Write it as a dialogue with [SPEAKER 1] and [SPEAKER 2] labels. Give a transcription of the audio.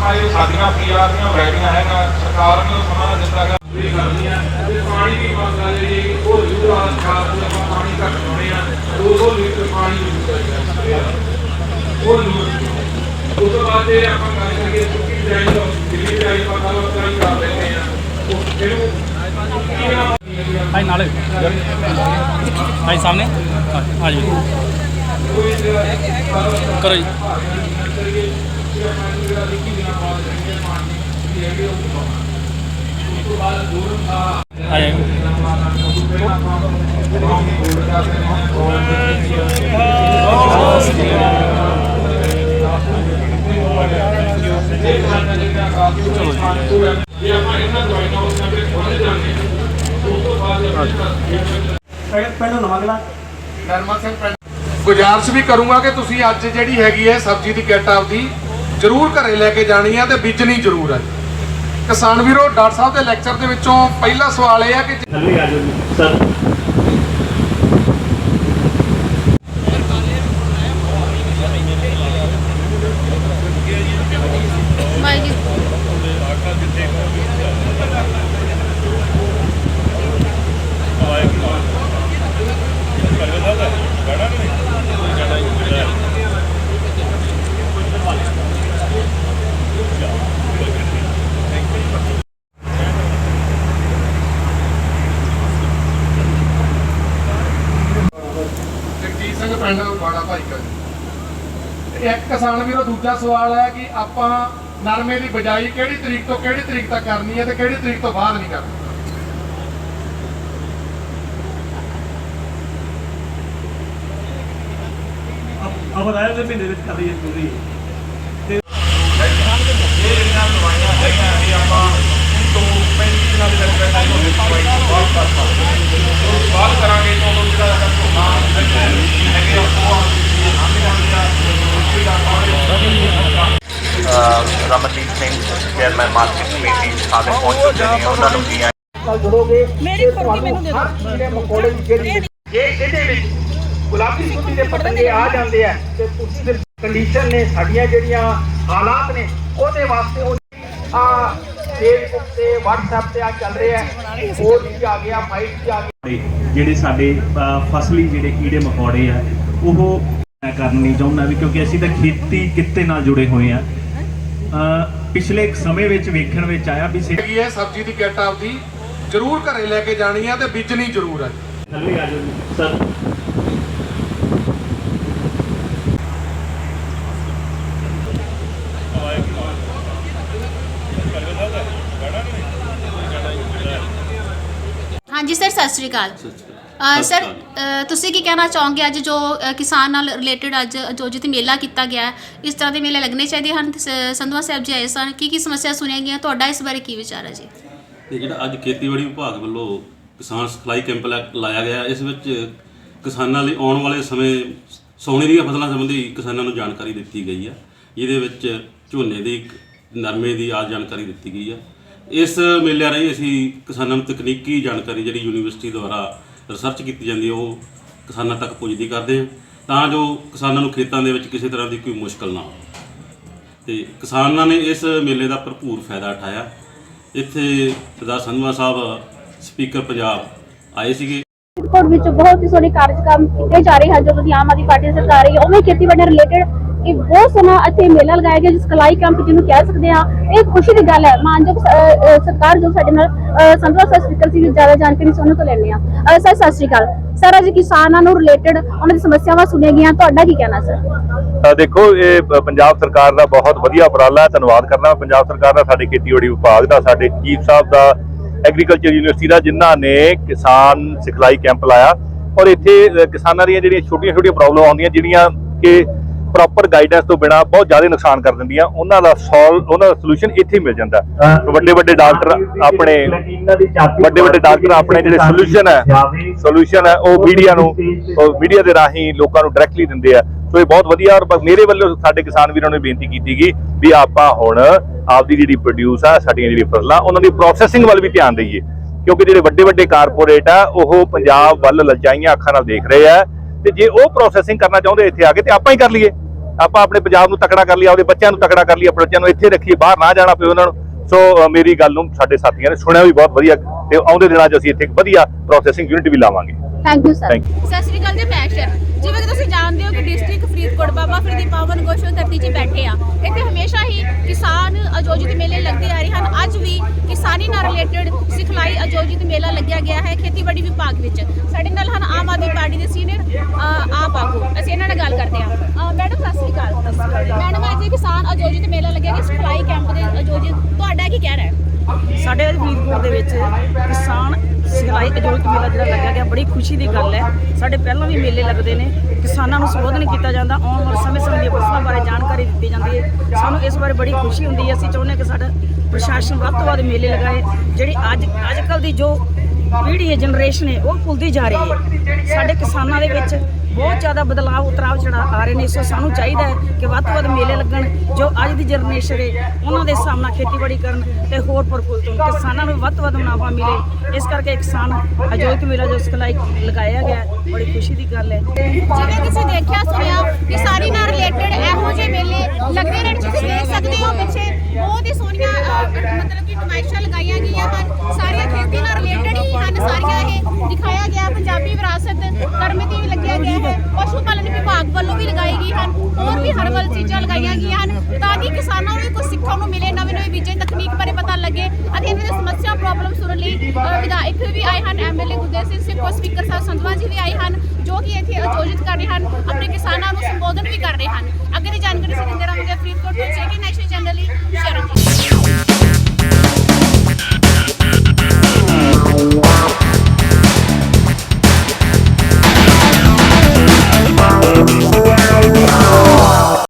[SPEAKER 1] PR ਦੀਆਂ ਵੈਰੀਆਂ ਹੈਗਾ ਸਰਕਾਰ ਨੇ ਉਹ ਸਮਾਂ ਦਿੱਤਾ ਹੈਗਾ ਵੀ ਕਰਦੀਆਂ ਤੇ ਪਾਣੀ ਦੀ ਮਾਤਰਾ ਜਿਹੜੀ ਉਹ ਜ਼ਰੂਰ ਆ ਖਾਸ ਪਾਣੀ ਘੱਟ ਲਾਉਣੇ ਆ 200 ਲੀਟਰ ਪਾਣੀ ਯੂਜ਼ ਕਰੀਦਾ ਉਹ ਜ਼ਰੂਰ। ਉਸ ਤੋਂ ਬਾਅਦ ਜੇ ਆਪਾਂ ਗੱਲ ਕਰੀਏ ਸੁੱਕੀ ਜਾਈ ਤੋਂ ਦਿੱਲੀ ਜਾਈ ਪਤਾ ਲੋ ਕਰੀ ਕਰ ਲੈਂਦੇ ਆ। ਉਹ ਨਾਲ
[SPEAKER 2] ਭਾਈ ਨਾਲੇ। ਭਾਈ ਸਾਹਮਣੇ। ਹਾਂ ਜੀ ਕਰੋ ਜੀ। ਆ ਜਾਓ
[SPEAKER 1] ਜੇ ਆਪਾਂ ਇਹਨਾਂ ਦਵਾਈਆਂ ਉਸ ਨਾਲ ਖੋਲ ਜਾਂਦੇ ਹਾਂ ਉਸ ਤੋਂ ਬਾਅਦ
[SPEAKER 3] ਪਹਿਲਾਂ ਨਵਾਂਗਲਾ
[SPEAKER 4] ਨਰਮਾ ਸਿੰਘ ਪਿੰਡ ਵੀ ਕਰੂੰਗਾ ਕਿ ਤੁਸੀਂ ਅੱਜ ਜਿਹੜੀ ਹੈਗੀ ਹੈ ਸਬਜ਼ੀ ਦੀ ਕਿੱਟ ਆਪਦੀ ਜ਼ਰੂਰ ਘਰੇ ਲੈ ਕੇ ਜਾਣੀ ਆ ਤੇ ਬੀਜਣੀ ਜ਼ਰੂਰ ਹੈ ਕਿਸਾਨ ਵੀਰੋ, ਡਾਕਟਰ ਸਾਹਿਬ ਦੇ ਲੈਕਚਰ ਦੇ ਵਿੱਚੋਂ ਪਹਿਲਾ ਸਵਾਲ ਇਹ ਹੈ ਕਿ
[SPEAKER 3] ਸਰ
[SPEAKER 5] ਬਾਈ ਜੀ
[SPEAKER 4] ਜਗਜੀਤ ਸਿੰਘ ਪਿੰਡ ਵਾੜਾ ਭਾਈ ਕਾ ਇੱਕ ਕਿਸਾਨ ਵੀਰੋ, ਦੂਜਾ ਸਵਾਲ ਹੈ ਕਿ ਆਪਾਂ ਨਰਮੇ ਦੀ ਬਜਾਈ ਕਿਹੜੀ ਤਰੀਕ ਤੋਂ ਕਿਹੜੀ ਤਰੀਕ ਤੱਕ ਕਰਨੀ ਹੈ ਤੇ ਕਿਹੜੀ ਤਰੀਕ ਤੋਂ ਬਾਅਦ ਨਹੀਂ ਕਰਨੀ?
[SPEAKER 3] ਅਬ ਆਇਆ ਦੇ ਮਹੀਨੇ ਵਿੱਚ ਕਰ ਪੂਰੀ
[SPEAKER 1] ਇਹ ਜਿਹੜੀਆਂ ਦਵਾਈਆਂ ਹੈਗੀਆਂ ਇਹ ਆਪਾਂ ਤੋਂ 35 ਦਿਨਾਂ ਦੇ ਵਿੱਚ ਪਹਿਲਾਂ ਹੀ ਉਹਦੇ ਦਵਾਈ ਤੋਂ ਬਾਅਦ ਕਰ ਸਕਦੇ ਹਾਂ ਉਹ ਬਾਅਦ ਕਰਾਂਗੇ ਤਾਂ ਉਹ ਜਿਹੜਾ ਹੈਗਾ ਝੋਨਾ ਹੈਗੇ ਆ ਉਹ ਆਂਦੇ ਆਂਦੇ ਆ ਜਿਹੜਾ ਪਾਣੀ
[SPEAKER 6] ਅਹ Ramandeep Singh chairman market committee ਸਾਡੇ ਪਹੁੰਚ ਚੁੱਕੇ ਨੇ ਉਹਨਾਂ ਨੂੰ ਵੀ
[SPEAKER 7] ਨਾਲ ਜੁੜੋਗੇ ਮੇਰੀ ਤੁਹਾਨੂੰ ਮੈਨੂੰ ਦੇ ਦਿਓ। ਕੀੜੇ ਮਕੌੜੇ ਦੀ ਜਿਹੜੀ ਜੇ ਇਹਦੇ ਵਿੱਚ ਗੁਲਾਬੀ ਸੁੱਤੀ ਦੇ ਪਤੰਗੇ ਆ ਜਾਂਦੇ ਆ ਤੇ ਤੁਸੀਂ ਫਿਰ ਕੰਡੀਸ਼ਨ ਨੇ ਸਾਡੀਆਂ ਜਿਹੜੀਆਂ ਹਾਲਾਤ ਨੇ ਉਹਦੇ ਵਾਸਤੇ ਉਹ ਆ ਫੇਸਬੁੱਕ ਤੇ WhatsApp ਤੇ ਆ ਚੱਲ ਰਿਹਾ ਹੈ ਹੋਰ ਵੀ ਆ ਗਿਆ ਮਾਈਕ ਵੀ ਆ ਗਿਆ।
[SPEAKER 3] ਜਿਹੜੇ ਸਾਡੇ ਫਸਲੀ ਜਿਹੜੇ ਕੀੜੇ ਮਕੌੜੇ ਆ ਉਹ ਮੈਂ ਕਰਨ ਨਹੀਂ ਚਾਹੁੰਦਾ ਵੀ ਕਿਉਂਕਿ ਅਸੀਂ ਤਾਂ ਖੇਤੀ ਕਿੱਤੇ ਨਾਲ ਜੁੜੇ ਹੋਏ ਆ। ਪਿਛਲੇ ਇੱਕ ਸਮੇਂ ਵਿੱਚ ਵੇਖਣ ਵਿੱਚ ਆਇਆ ਵੀ ਸੇ
[SPEAKER 4] ਹੈਗੀ ਹੈ ਸਬਜ਼ੀ ਦੀ ਕਿੱਟ ਆਪਦੀ ਜ਼ਰੂਰ ਘਰੇ ਲੈ ਕੇ ਜਾਣੀ ਹੈ ਤੇ ਬੀਜਣੀ ਜ਼ਰੂਰ ਹੈ
[SPEAKER 3] ਥੱਲੇ ਆ ਜਾਓ ਜੀ ਸਰ।
[SPEAKER 5] ਹਾਂਜੀ ਸਰ ਸਤਿ ਸ਼੍ਰੀ ਅਕਾਲ। ਸਰ ਤੁਸੀਂ ਕੀ ਕਹਿਣਾ ਚਾਹੋਗੇ ਅੱਜ ਜੋ ਅ, ਕਿਸਾਨ ਨਾਲ ਰਿਲੇਟਡ ਅੱਜ ਜੋ ਜਿੱਥੇ ਮੇਲਾ ਕੀਤਾ ਗਿਆ ਹੈ, ਇਸ ਤਰ੍ਹਾਂ ਦੇ ਮੇਲੇ ਲੱਗਣੇ ਚਾਹੀਦੇ ਹਨ? ਸ- ਸੰਧਵਾ ਸਾਹਿਬ ਜੀ ਆਏ ਸਨ ਕੀ ਕੀ ਸਮੱਸਿਆ ਸੁਣੀਆਂ ਗਈਆਂ? ਤੁਹਾਡਾ ਇਸ ਬਾਰੇ ਕੀ ਵਿਚਾਰ ਹੈ ਜੀ?
[SPEAKER 8] ਤੇ ਜਿਹੜਾ ਅੱਜ ਖੇਤੀਬਾੜੀ ਵਿਭਾਗ ਵੱਲੋਂ ਕਿਸਾਨ ਸਿਖਲਾਈ ਕੈਂਪ ਲਾ- ਲਾਇਆ ਗਿਆ ਇਸ ਵਿੱਚ ਕਿਸਾਨਾਂ ਲਈ ਆਉਣ ਵਾਲੇ ਸਮੇਂ ਸੌਣੀ ਦੀਆਂ ਫਸਲਾਂ ਸੰਬੰਧੀ ਕਿਸਾਨਾਂ ਨੂੰ ਜਾਣਕਾਰੀ ਦਿੱਤੀ ਗਈ ਆ। ਜਿਹਦੇ ਵਿੱਚ ਝੋਨੇ ਦੀ ਨਰਮੇ ਦੀ ਆਦ ਜਾਣਕਾਰੀ ਦਿੱਤੀ ਗਈ ਆ। ਇਸ ਮੇਲੇ ਰਾਹੀਂ ਅਸੀਂ ਕਿਸਾਨਾਂ ਨੂੰ ਤਕਨੀਕੀ ਜਾਣਕਾਰੀ ਜਿਹੜੀ ਯੂਨੀਵਰਸਿਟੀ ਦੁਆਰਾ ਰਿਸਰਚ ਕੀਤੀ ਜਾਂਦੀ ਹੈ, ਉਹ ਕਿਸਾਨਾਂ ਤੱਕ ਪੁੱਜਦੀ ਕਰਦੇ ਹਾਂ ਤਾਂ ਜੋ ਕਿਸਾਨਾਂ ਨੂੰ ਖੇਤਾਂ ਦੇ ਵਿੱਚ ਕਿਸੇ ਤਰ੍ਹਾਂ ਦੀ ਕੋਈ ਮੁਸ਼ਕਲ ਨਾ ਆਵੇ ਤੇ ਕਿਸਾਨਾਂ ਨੇ ਇਸ ਮੇਲੇ ਦਾ ਭਰਪੂਰ ਫਾਇਦਾ ਉਠਾਇਆ। ਇੱਥੇ ਸਰਦਾਰ ਸੰਧਵਾ ਸਾਹਿਬ, ਸਪੀਕਰ ਪੰਜਾਬ ਆਏ ਸੀਗੇ।
[SPEAKER 9] ਫਰੀਦਕੋਟ ਵਿੱਚ ਬਹੁਤ ਹੀ ਸੋਹਣੇ ਕਾਰਜਕ੍ਰਮ ਕੀਤੇ ਜਾ ਰਹੇ ਹਨ ਜਦੋਂ ਦੀ ਆਮ ਆਦਮੀ ਪਾਰਟੀ ਦੀ ਸਰਕਾਰ ਰਹੀ ਹੈ, ਉਵੇਂ ਖੇਤੀਬਾੜੀ ਰਿਲੇਟਡ ਇਹ ਬਹੁਤ ਸੋਹਣਾ ਇੱਥੇ ਮੇਲਾ ਲਗਾਇਆ ਗਿਆ ਜਿਸ ਕਲਾਈ ਕੈਂਪ ਜਿਹਨੂੰ ਕਹਿ ਸਕਦੇ ਹਾਂ। ਇਹ ਖੁਸ਼ੀ ਦੀ ਗੱਲ ਹੈ। ਮਾਨਯੋਗ ਸਰਕਾਰ ਜੋ ਸਾਡੇ ਨਾਲ ਅਹ, ਸੰਧਵਾ ਸਪੀਕਰ ਸੀ ਜ਼ਿਆਦਾ ਜਾਣਕਾਰੀ ਸੀ ਤੋਂ ਲੈਣੇ ਆ ਸਰ ਸਤਿ ਸ਼੍ਰੀ ਅਕਾਲ। ਸਰ ਅੱਜ ਕਿਸਾਨਾਂ ਨੂੰ ਰਿਲੇਟਡ ਉਹਨਾਂ ਦੀ ਸਮੱਸਿਆਵਾਂ ਸੁਣੀਆਂ ਗਈਆਂ। ਤੁਹਾਡਾ ਕੀ ਕਹਿਣਾ ਸਰ?
[SPEAKER 10] ਦੇਖੋ ਇਹ ਪੰਜਾਬ ਸਰਕਾਰ ਦਾ ਬਹੁਤ ਵਧੀਆ ਉਪਰਾਲਾ ਹੈ। ਧੰਨਵਾਦ ਕਰਨਾ। ਪੰਜਾਬ ਸਰਕਾਰ ਦਾ ਸਾਡੇ ਖੇਤੀਬਾੜੀ ਵਿਭਾਗ ਦਾ ਸਾਡੇ ਚੀਫ ਸਾਹਿਬ ਦਾ ਐਗਰੀਕਲਚਰ ਯੂਨੀਵਰਸਿਟੀ ਦਾ ਜਿਨ੍ਹਾਂ ਨੇ ਕਿਸਾਨ ਸਿਖਲਾਈ ਕੈਂਪ ਲਾਇਆ। ਔਰ ਇੱਥੇ ਕਿਸਾਨਾਂ ਦੀਆਂ ਜਿਹੜੀਆਂ ਛੋਟੀਆਂ-ਛੋਟੀਆਂ ਪ੍ਰੋਬਲਮ ਆਉਂਦੀਆਂ ਜਿਹੜੀਆਂ ਕਿ ਪ੍ਰੋਪਰ ਗਾਈਡੈਂਸ ਤੋਂ ਬਿਨਾ ਬਹੁਤ ਜ਼ਿਆਦਾ ਨੁਕਸਾਨ ਕਰ ਦਿੰਦੀਆਂ। ਉਹਨਾਂ ਦਾ ਸੋਲਵ ਉਹਨਾਂ ਦਾ ਸੋਲੂਸ਼ਨ ਇੱਥੇ ਹੀ ਮਿਲ ਜਾਂਦਾ। ਵੱਡੇ ਵੱਡੇ ਡਾਕਟਰ ਆਪਣੇ ਵੱਡੇ ਵੱਡੇ ਡਾਕਟਰ ਆਪਣੇ ਜਿਹੜੇ ਸੋਲੂਸ਼ਨ ਹੈ ਸੋਲੂਸ਼ਨ ਹੈ ਉਹ ਮੀਡੀਆ ਨੂੰ ਮੀਡੀਆ ਦੇ ਰਾਹੀਂ ਲੋਕਾਂ ਨੂੰ ਡਾਇਰੈਕਟਲੀ ਦਿੰਦੇ ਆ। ਸੋ ਇਹ ਬਹੁਤ ਵਧੀਆ ਔਰ ਮੇਰੇ ਵੱਲੋਂ ਸਾਡੇ ਕਿਸਾਨ ਵੀਰਾਂ ਨੂੰ ਬੇਨਤੀ ਕੀਤੀ ਗਈ ਵੀ ਆਪਾਂ ਹੁਣ ਆਪਦੀ ਜਿਹੜੀ ਪ੍ਰੋਡਿਊਸ ਆ ਸਾਡੀਆਂ ਜਿਹੜੀ ਫਸਲਾਂ ਉਹਨਾਂ ਦੀ ਪ੍ਰੋਸੈਸਿੰਗ ਵੱਲ ਵੀ ਧਿਆਨ ਦਈਏ। ਕਿਉਂਕਿ ਜਿਹੜੇ ਵੱਡੇ ਵੱਡੇ ਕਾਰਪੋਰੇਟ ਆ ਉਹ ਪੰਜਾਬ ਵੱਲ ਲਜਾਈਆਂ ਅੱਖਾਂ ਨਾਲ ਦੇਖ ਰਹੇ ਆ। ਤੇ ਜੇ ਉਹ ਪ੍ਰੋਸੈਸਿੰਗ ਕਰਨਾ ਚਾਹੁੰਦੇ ਇੱਥੇ ਆ ਕੇ ਤੇ ਆਪਾਂ ਹੀ ਕਰ ਲਈਏ। ਆਪਾਂ ਆਪਣੇ ਪੰਜਾਬ ਨੂੰ ਤਕੜਾ ਕਰ ਲਿਆ ਆਪਦੇ ਬੱਚਿਆਂ ਨੂੰ ਤਕੜਾ ਕਰ ਲਿਆ ਆਪਣੇ ਬੱਚਿਆਂ ਨੂੰ ਇੱਥੇ ਰੱਖੀਏ ਬਾਹਰ ਨਾ ਜਾਣਾ ਪਏ ਉਹਨਾਂ ਨੂੰ। ਸੋ ਮੇਰੀ ਗੱਲ ਨੂੰ ਸਾਡੇ ਸਾਥੀਆਂ ਨੇ ਸੁਣਿਆ ਵੀ ਬਹੁਤ ਵਧੀਆ ਤੇ ਆਉਂਦੇ ਦਿਨਾਂ 'ਚ ਅਸੀਂ ਇੱਥੇ ਇੱਕ ਵਧੀਆ ਪ੍ਰੋਸੈਸਿੰਗ ਯੂਨਿਟ ਵੀ ਲਾਵਾਂਗੇ।
[SPEAKER 9] Thank you sir
[SPEAKER 10] thank you
[SPEAKER 5] ਸਤਿ ਸ੍ਰੀ ਅਕਾਲ ਜੀ ਮੈਂ ਸ਼ਰ ਜਿਵੇਂ ਕਿ ਤੁਸੀਂ ਜਾਣਦੇ ਹੋ ਕਿ ਡਿਸਟ੍ਰਿਕਟ ਫਰੀਦਕੋਟ ਬਾਬਾ ਫਰੀਦ ਦੀ ਪਾਵਨ ਗੋਸ਼ੋ ਧਰਤੀ 'ਚ ਬੈਠੇ ਆ। ਇੱਥੇ ਹਮੇਸ਼ਾ ਹੀ ਕਿਸਾਨ ਆਯੋਜਿਤ ਮੇਲੇ ਲੱਗਦੇ ਆ ਰਹੇ ਹਨ। ਅੱਜ ਵੀ ਕਿਸਾਨੀ ਨਾਲ ਰਿਲੇਟਡ ਸਿਖਲਾਈ ਆਯੋਜਿਤ ਮੇਲਾ ਲੱਗਿਆ ਗਿਆ ਹੈ ਖੇਤੀਬਾੜੀ ਵਿਭਾਗ ਵਿੱਚ। ਸਾਡੇ ਨਾਲ ਹਨ ਆਮ ਆਦਮੀ ਪਾਰਟੀ ਦੇ ਸੀਨੀਅਰ ਆਪ ਆਗੂ ਅਸੀਂ ਇਹਨਾਂ ਨਾਲ ਗੱਲ ਕਰਦੇ ਹਾਂ ਮੈਡਮ ਸਤਿ ਸ੍ਰੀ ਅਕਾਲ ਮੈਡਮ ਅੱਜ ਇਹ ਕਿਸਾਨ ਆਯੋਜਿਤ ਮੇਲਾ ਲੱਗਿਆ ਕਿ ਸਿਖਲਾਈ ਕੈਂਪ ਦੇ ਆਯੋਜਿਤ ਤੁਹਾਡਾ ਕੀ ਕਹਿਣਾ ਹੈ?
[SPEAKER 11] ਸਾਡੇ ਫਰੀਦਕੋਟ ਦੇ ਵਿੱਚ ਕਿਸਾਨ ਸਿਖਲਾਈ ਅਜੋਤ ਮੇਲਾ ਜਿਹੜਾ ਲੱਗਿਆ ਗਿਆ, ਬੜੀ ਖੁਸ਼ੀ ਦੀ ਗੱਲ ਹੈ। ਸਾਡੇ ਪਹਿਲਾਂ ਵੀ ਮੇਲੇ ਲੱਗਦੇ ਨੇ, ਕਿਸਾਨਾਂ ਨੂੰ ਸੰਬੋਧਨ ਕੀਤਾ ਜਾਂਦਾ, ਆਉਣ ਵਾਲੇ ਸਮੇਂ ਸਮੇਂ ਦੀਆਂ ਫਸਲਾਂ ਬਾਰੇ ਜਾਣਕਾਰੀ ਦਿੱਤੀ ਜਾਂਦੀ ਹੈ। ਸਾਨੂੰ ਇਸ ਬਾਰੇ ਬੜੀ ਖੁਸ਼ੀ ਹੁੰਦੀ ਹੈ, ਅਸੀਂ ਚਾਹੁੰਦੇ ਹਾਂ ਕਿ ਸਾਡਾ ਪ੍ਰਸ਼ਾਸਨ ਵੱਧ ਤੋਂ ਵੱਧ ਮੇਲੇ ਲਗਾਏ, ਜਿਹੜੀ ਅੱਜ ਅੱਜ ਕੱਲ ਦੀ ਜੋ ਪੀੜ੍ਹੀ ਹੈ, ਜਨਰੇਸ਼ਨ ਹੈ, ਉਹ ਭੁੱਲਦੀ ਜਾ ਰਹੀ ਹੈ। ਸਾਡੇ ਕਿਸਾਨਾਂ ਦੇ ਵਿੱਚ ਬਹੁਤ ਜ਼ਿਆਦਾ ਬਦਲਾਅ, ਉਤਰਾਅ ਚੜਾ ਆ ਰਹੇ ਨੇ। ਸੋ ਸਾਨੂੰ ਚਾਹੀਦਾ ਹੈ ਕਿ ਵੱਧ ਤੋਂ ਵੱਧ ਮੇਲੇ ਲੱਗਣ, ਜੋ ਅੱਜ ਦੀ ਜਨਰੇਸ਼ਨ ਹੈ ਉਹਨਾਂ ਦੇ ਸਾਹਮਣਾ ਖੇਤੀਬਾੜੀ ਕਰਨ ਤੇ ਹੋਰ ਪ੍ਰਫੁੱਲਤ ਹੋਣ ਕਿਸਾਨਾਂ ਨੂੰ ਵੱਧ ਤੋਂ ਵੱਧ ਮੁਨਾਫਾ ਮਿਲੇ। ਇਸ ਕਰਕੇ ਕਿਸਾਨ ਅਜੋਤ ਮੇਲਾ ਜੋ ਸਿਖਲਾਈ ਲਗਾਇਆ ਗਿਆ, ਬੜੀ ਖੁਸ਼ੀ ਦੀ ਗੱਲ ਹੈ।
[SPEAKER 5] ਜਿਵੇਂ ਤੁਸੀਂ ਦੇਖਿਆ, ਸੁਣਿਆ ਕਿਸਾਨੀ ਨਾਲ ਰਿਲੇਟਡ ਇਹੋ ਜਿਹੇ ਮੇਲੇ ਲੱਗਦੇ ਰਹਿਣ ਤੁਸੀਂ ਦੇਖ ਸਕਦੇ ਹੋ, ਪਿੱਛੇ ਬਹੁਤ ਹੀ ਸੋਹਣੀਆਂ ਮਤਲਬ ਕਿ ਨੁਮਾਇਸ਼ਾਂ ਲਗਾਈਆਂ ਗਈਆਂ ਹਨ। ਸਾਰੀਆਂ ਖੇਤੀ ਨਾਲ ਰਿਲੇਟਡ ਹੀ ਹਨ, ਸਾਰੀਆਂ ਇਹ ਦਿਖਾਇਆ ਗਿਆ। ਪੰਜਾਬੀ ਵਿਰਾਸਤ ਕਰਮਤੀ ਵੀ ਲੱਗਿਆ ਹੈ ਪਸ਼ੂ ਪਾਲਣ ਵਿਭਾਗ ਵੱਲੋਂ ਵੀ ਲਗਾਈ ਗਈ ਹਨ, ਹੋਰ ਵੀ ਹਰਬਲ ਚੀਜ਼ਾਂ ਲਗਾਈਆਂ ਗਈਆਂ ਹਨ, ਤਾਂ ਕਿ ਕਿਸਾਨਾਂ ਨੂੰ ਵੀ ਕੁਝ ਸਿੱਖਣ ਨੂੰ ਮਿਲੇ ਨਵੇਂ ਨਵੇਂ ਬੀਜਾਂ ਤਕਨੀਕ ਬਾਰੇ ਪਤਾ ਲੱਗੇ ਅਤੇ ਇਹਨਾਂ ਦੀ ਸਮੱਸਿਆ ਪ੍ਰੋਬਲਮ ਸੁਣਨ ਲਈ ਵਿਧਾਇਕ ਵੀ ਆਏ ਹਨ ਐਮਐਲਏ ਗੁਰਦੇਵ ਸਿੰਘ, ਸਿੱਖੋ ਸਪੀਕਰ ਸਾਹਿਬ ਸੰਧਵਾ ਜੀ ਵੀ ਆਏ ਹਨ, ਜੋ ਕਿ ਇੱਥੇ ਆਯੋਜਿਤ ਕਰ ਰਹੇ ਹਨ, ਆਪਣੇ ਕਿਸਾਨਾਂ ਨੂੰ ਸੰਬੋਧਨ ਵੀ ਕਰ ਰਹੇ ਹਨ। ਅੱਗੇ ਦੀ ਜਾਣਕਾਰੀ ਅਸੀਂ ਦਿੰਦੇ ਰਹਾਂਗੇ ਫਰੀਦਕੋਟ ਤੋਂ